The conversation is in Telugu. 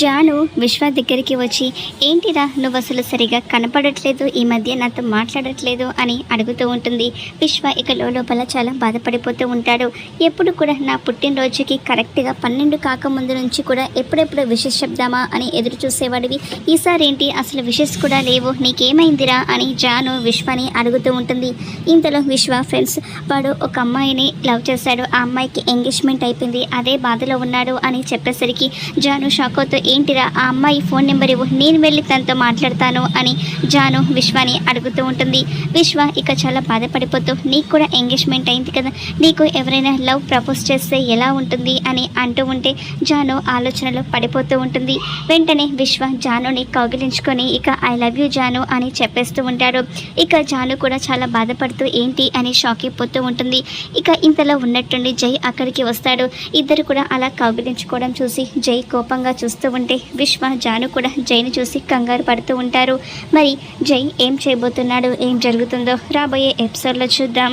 జాను విశ్వ దగ్గరికి వచ్చి ఏంటిరా నువ్వు అసలు సరిగా కనపడట్లేదు ఈ మధ్య నాతో మాట్లాడట్లేదు అని అడుగుతూ ఉంటుంది. విశ్వ ఇక లోపల చాలా బాధపడిపోతూ ఉంటాడు. ఎప్పుడు కూడా నా పుట్టినరోజుకి కరెక్ట్గా పన్నెండు కాకముందు నుంచి కూడా ఎప్పుడెప్పుడు విషెస్ చెప్దామా అని ఎదురు చూసేవాడివి. ఈసారి ఏంటి అసలు విషెస్ కూడా లేవు నీకేమైందిరా అని జాను విశ్వని అడుగుతూ ఉంటుంది. ఇంతలో విశ్వ ఫ్రెండ్స్ వాడు ఒక అమ్మాయిని లవ్ చేశాడు. ఆ అమ్మాయికి ఎంగేజ్మెంట్ అయిపోయింది. అదే బాధలో ఉన్నాడు అని చెప్పేసరికి జాను షాక్ అవుతూ ఏంటిరా ఆ అమ్మాయి ఫోన్ నెంబర్ ఇవ్వు నేను వెళ్ళి తనతో మాట్లాడతాను అని జాను విశ్వాని అడుగుతూ ఉంటుంది. విశ్వ ఇక చాలా బాధపడిపోతూ నీకు కూడా ఎంగేజ్మెంట్ అయింది కదా నీకు ఎవరైనా లవ్ ప్రపోజ్ చేస్తే ఎలా ఉంటుంది అని అంటూ ఉంటే జాను ఆలోచనలో పడిపోతూ ఉంటుంది. వెంటనే విశ్వ జానుని కౌగిలించుకొని ఇక ఐ లవ్ యూ జాను అని చెప్పేస్తూ ఉంటాడు. ఇక జాను కూడా చాలా బాధపడుతూ ఏంటి? అని షాక్ అయిపోతూ ఉంటుంది. ఇక ఇంతలో ఉన్నట్టుండి జై అక్కడికి వస్తాడు. ఇద్దరు కూడా అలా కౌగిలించుకోవడం చూసి జై కోపంగా చూస్తూ ఉంటే విశ్వ జాను కూడా జైని చూసి కంగారు పడుతూ ఉంటారు. మరి జై ఏం చేయబోతున్నాడు? ఏం జరుగుతుందో రాబోయే ఎపిసోడ్లో చూద్దాం.